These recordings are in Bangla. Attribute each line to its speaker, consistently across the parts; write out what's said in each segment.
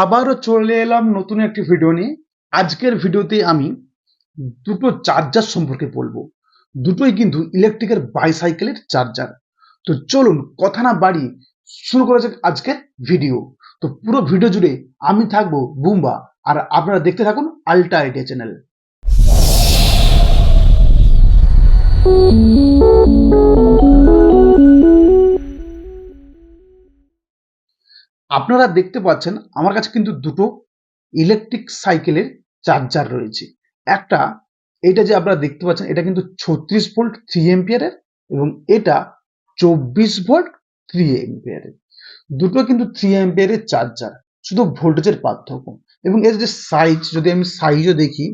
Speaker 1: আবারও চলে এলাম নতুন একটি ভিডিও নিয়ে। আজকের ভিডিওতে আমি দুটো চার্জার সম্পর্কে বলব। দুটোই কিন্তু ইলেকট্রিকের বাইসাইকেলের চার্জার তো চলুন কথা না বাড়ি শুরু করা যাক আজকের ভিডিও তো পুরো ভিডিও জুড়ে আমি থাকব বুম্বা আর আপনারা দেখতে থাকুন আল্টা আইডিয়া চ্যানেল আপনারা দেখতে পাচ্ছেন আমার কাছে কিন্তু দুটো ইলেকট্রিক সাইকেলের চার্জার রয়েছে। একটা এটা যে আপনারা দেখতে পাচ্ছেন, এটা কিন্তু ছত্রিশ ভোল্ট থ্রি এম্পিয়ারের এবং এটা চব্বিশ ভোল্ট থ্রি এম্পিয়ারের দুটো কিন্তু থ্রি এম্পিয়ারের চার্জার শুধু ভোল্টেজের পার্থক্য। এবং এর যে সাইজ যদি আমি সাইজও দেখি,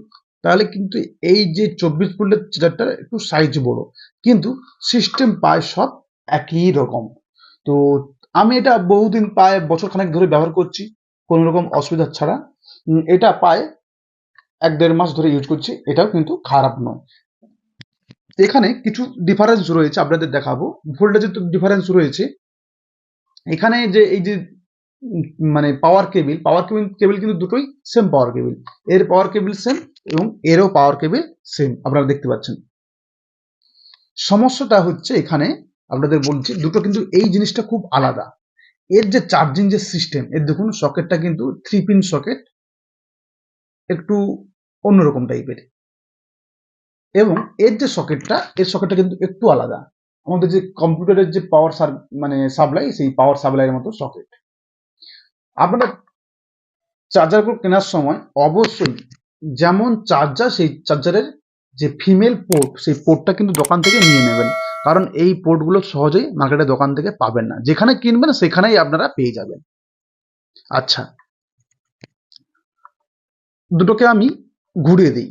Speaker 1: তাহলে কিন্তু এই যে চব্বিশ ভোল্টের চার্জারটা একটু সাইজ বড়। কিন্তু সিস্টেম পায় সব একই রকম। তো আমি এটা বহুদিন প্রায় বছর খানেক ধরে ব্যবহার করছি কোনো রকম অসুবিধা ছাড়া। এটা প্রায় এক দেড় মাস ধরে ইউজ করছি, এটাও কিন্তু খারাপ নয়। এখানে কিছু ডিফারেন্স রয়েছে, আপনাদের দেখাবো। ভোল্টেজের তো ডিফারেন্স রয়েছে। এখানে যে এই যে মানে power cable power cable cable কিন্তু দুটোই সেম পাওয়ার কেবিল এর পাওয়ার কেবিল সেম এবং এরও পাওয়ার কেবিল সেম আপনারা দেখতে পাচ্ছেন। সমস্যাটা হচ্ছে এখানে আপনাদের বলছি, দুটো কিন্তু এই জিনিসটা খুব আলাদা। এর যে চার্জিং যে সিস্টেম এর দেখুন সকেটটা কিন্তু থ্রি পিন সকেট একটু অন্যরকম টাইপের এবং এর যে সকেটটা এর সকেটটা কিন্তু একটু আলাদা। আমাদের যে কম্পিউটারের যে পাওয়ার সার মানে সাপ্লাই সেই পাওয়ার সাপ্লাইয়ের মতো সকেট আপনারা চার্জারগুলো কেনার সময় অবশ্যই যেমন চার্জার সেই চার্জারের যে ফিমেল পোর্ট সেই পোর্টটা কিন্তু দোকান থেকে নিয়ে নেবেন। কারণ এই পোর্টগুলো সহজেই মার্কেটের দোকান থেকে পাবেন না। যেখানে কিনবেন, সেখানেই আপনারা পেয়ে যাবেন। আচ্ছা। দুটোকে আমি ঘুরিয়ে দিই।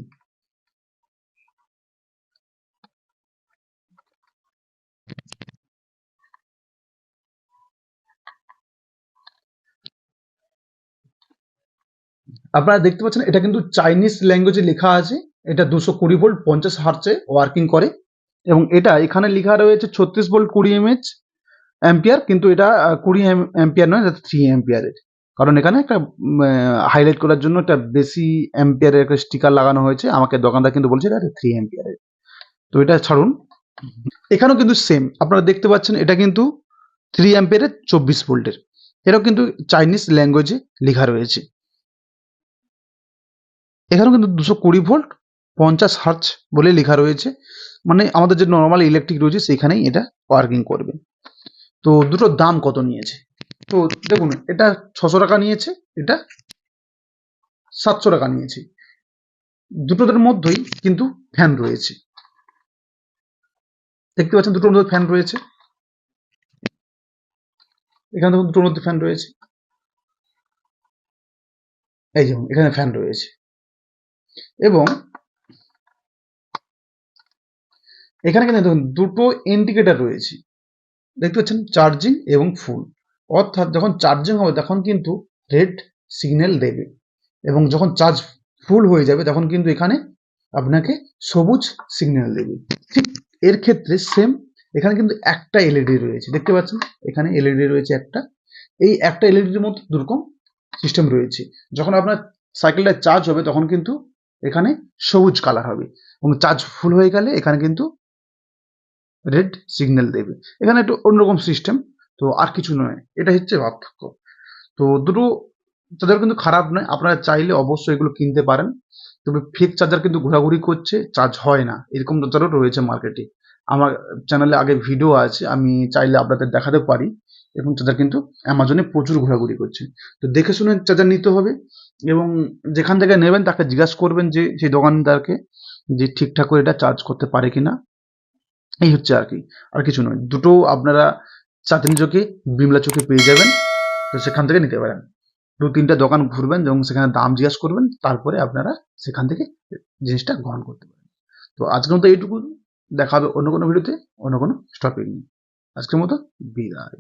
Speaker 1: আপনারা দেখতে পাচ্ছেন, এটা কিন্তু চাইনিজ ল্যাঙ্গুয়েজে লেখা আছে। এটা দুশো কুড়ি ভোল্ট পঞ্চাশ হার্চে ওয়ার্কিং করে। এবং এটা এখানে লেখা রয়েছে ছত্রিশ ভোল্ট কুড়ি এমএচ অ্যাম্পিয়ার, কিন্তু এটা কুড়ি অ্যাম্পিয়ার নয়, এটা থ্রি অ্যাম্পিয়ারের। কারণ এখানে একটা হাইলাইট করার জন্য একটা বেশি অ্যাম্পিয়ারের একটা স্টিকার লাগানো হয়েছে। আমাকে দোকানদার কিন্তু বলছে এটা থ্রি অ্যাম্পিয়ারের। তো এটা ছাড়ুন। এখানেও কিন্তু সেম আপনারা দেখতে পাচ্ছেন, এটা কিন্তু থ্রি অ্যাম্পিয়ারের চব্বিশ ভোল্টের। এটাও কিন্তু চাইনিজ ল্যাঙ্গুয়েজে লেখা রয়েছে। এখানেও কিন্তু দুশো কুড়ি ভোল্ট পঞ্চাশ হার্চ বলে লেখা রয়েছে। মানে আমাদের যে নর্মাল ইলেকট্রিক রয়েছে, সেখানেই এটা ওয়ার্কিং করবে। তো দুটোর দাম কত নিয়েছে? তো দেখুন, এটা ছশো টাকা নিয়েছে, এটা সাতশো টাকা নিয়েছে। দুটোদের মধ্যেই কিন্তু ফ্যান রয়েছে। দেখতে পাচ্ছেন দুটোর মধ্যে ফ্যান রয়েছে। এখানে দুটোর মধ্যে ফ্যান রয়েছে। এই যেমন এখানে ফ্যান রয়েছে। এবং এখানে কিন্তু দেখুন, দুটো ইন্ডিকেটর রয়েছে। দেখতে পাচ্ছেন চার্জিং এবং ফুল অর্থাৎ যখন চার্জিং হবে, তখন কিন্তু রেড সিগন্যাল দেবে। এবং যখন চার্জ ফুল হয়ে যাবে, তখন কিন্তু এখানে আপনাকে সবুজ সিগন্যাল দেবে। ঠিক এর ক্ষেত্রে সেম এখানে কিন্তু একটা এলইডি রয়েছে। দেখতে পাচ্ছেন, এখানে এলইডি রয়েছে একটা। এই একটা এলইডির মধ্যে দুরকম সিস্টেম রয়েছে। যখন আপনার সাইকেলটা চার্জ হবে, তখন কিন্তু এখানে সবুজ কালার হবে। এবং চার্জ ফুল হয়ে গেলে, এখানে কিন্তু রেড সিগন্যাল দেবে। এখানে একটু অন্যরকম সিস্টেম তো আর কিছু নয়। এটা হচ্ছে পার্থক্য। তো দুটো চার্জার কিন্তু খারাপ নয়, আপনারা চাইলে অবশ্যই এগুলো কিনতে পারেন। তবে ফেক চার্জার কিন্তু ঘোরাঘুরি করছে চার্জ হয় না। এরকম চার্জারও রয়েছে মার্কেটে আমার চ্যানেলে আগে ভিডিও আছে, আমি চাইলে আপনাদের দেখাতে পারি। এরকম চার্জার কিন্তু অ্যামাজনে প্রচুর ঘোরাঘুরি করছে। তো দেখে শুনে চার্জার নিতে হবে এবং যেখান থেকে নেবেন তাকে জিজ্ঞাসা করবেন যে, সেই দোকানদারকে যে ঠিকঠাক করে এটা চার্জ করতে পারে কিনা। এই হচ্ছে আর কি, আর কিছু নয়। দুটো আপনারা চাঁদনি চোখে, বিমলা চোখে পেয়ে যাবেন, তো সেখান থেকে নিতে পারেন। দু তিনটা দোকান ঘুরবেন, এবং সেখানে দাম জিজ্ঞাসা করবেন, তারপরে আপনারা সেখান থেকে জিনিসটা গ্রহণ করতে পারেন। তো আজকের মতো এইটুকু, দেখা হবে অন্য কোনো ভিডিওতে, অন্য কোনো স্টপিং নিয়ে। আজকের মতো বিদায়।